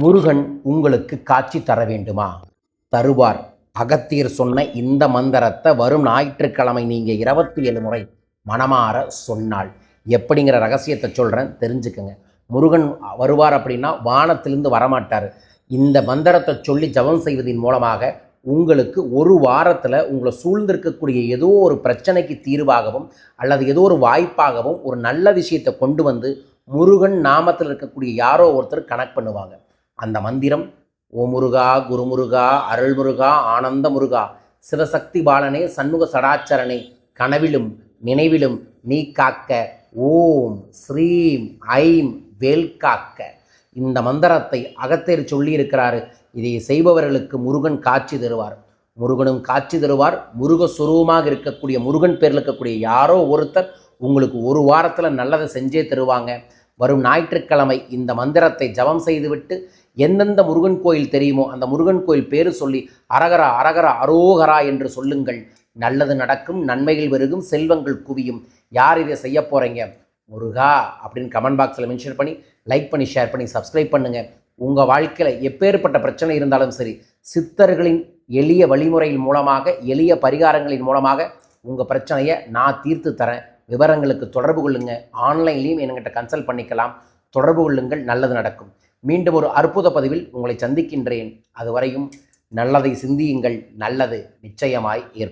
முருகன் உங்களுக்கு காட்சி தர வேண்டுமா? தருவார். அகத்தியர் சொன்ன இந்த மந்திரத்தை வரும் ஞாயிற்றுக்கிழமை நீங்கள் இருபத்தி ஏழு முறை மனமாற சொன்னால். எப்படிங்கிற ரகசியத்தை சொல்கிறேன் தெரிஞ்சுக்கங்க. முருகன் வருவார் அப்படின்னா வானத்திலிருந்து வரமாட்டார். இந்த மந்திரத்தை சொல்லி ஜெபம் செய்வதன் மூலமாக உங்களுக்கு ஒரு வாரத்தில் உங்களை சூழ்ந்திருக்கக்கூடிய ஏதோ ஒரு பிரச்சனைக்கு தீர்வாகவும் அல்லது ஏதோ ஒரு வாய்ப்பாகவும் ஒரு நல்ல விஷயத்தை கொண்டு வந்து முருகன் நாமத்தில் இருக்கக்கூடிய யாரோ ஒருத்தர் கனெக்ட் பண்ணுவாங்க. அந்த மந்திரம் ஓ முருகா குருமுருகா அருள்முருகா ஆனந்த முருகா சிவசக்தி பாலனே சண்முக சடாச்சரனே கனவிலும் நினைவிலும் நீ காக்க ஓம் ஸ்ரீம் ஐம் வேல் காக்க. இந்த மந்திரத்தை அகத்தேர் சொல்லியிருக்கிறாரு. இதை செய்பவர்களுக்கு முருகன் காட்சி தருவார். முருகனும் காட்சி தருவார். முருகஸ்வரூபமாக இருக்கக்கூடிய முருகன் பேரில் இருக்கக்கூடிய யாரோ ஒருத்தர் உங்களுக்கு ஒரு வாரத்தில் நல்லதை செஞ்சே தருவாங்க. வரும் ஞாயிற்றுக்கிழமை இந்த மந்திரத்தை ஜபம் செய்துவிட்டு எந்தெந்த முருகன் கோயில் தெரியுமோ அந்த முருகன் கோயில் பேரு சொல்லி அரகரா அரகரா அரோகரா என்று சொல்லுங்கள். நல்லது நடக்கும் நன்மைகள் பெருகும் செல்வங்கள் குவியும். யார் இதை செய்ய போகிறீங்க முருகா அப்படின்னு கமெண்ட் பாக்ஸில் மென்ஷன் பண்ணி லைக் பண்ணி ஷேர் பண்ணி சப்ஸ்கிரைப் பண்ணுங்கள் உங்கள் வாழ்க்கையில் எப்பேற்பட்ட பிரச்சனை இருந்தாலும் சரி சித்தர்களின் எளிய வழிமுறையின் மூலமாக எளிய பரிகாரங்களின் மூலமாக உங்கள் பிரச்சனையை நான் தீர்த்து தரேன். விவரங்களுக்கு தொடர்பு கொள்ளுங்கள் ஆன்லைன்லேயும் என்கிட்ட கன்சல்ட் பண்ணிக்கலாம். தொடர்பு கொள்ளுங்கள். நல்லது நடக்கும். மீண்டும் ஒரு அற்புத பதிவில் உங்களை சந்திக்கின்றேன். அதுவரையும் நல்லதை சிந்தியுங்கள். நல்லது நிச்சயமாய் ஏற்படும்.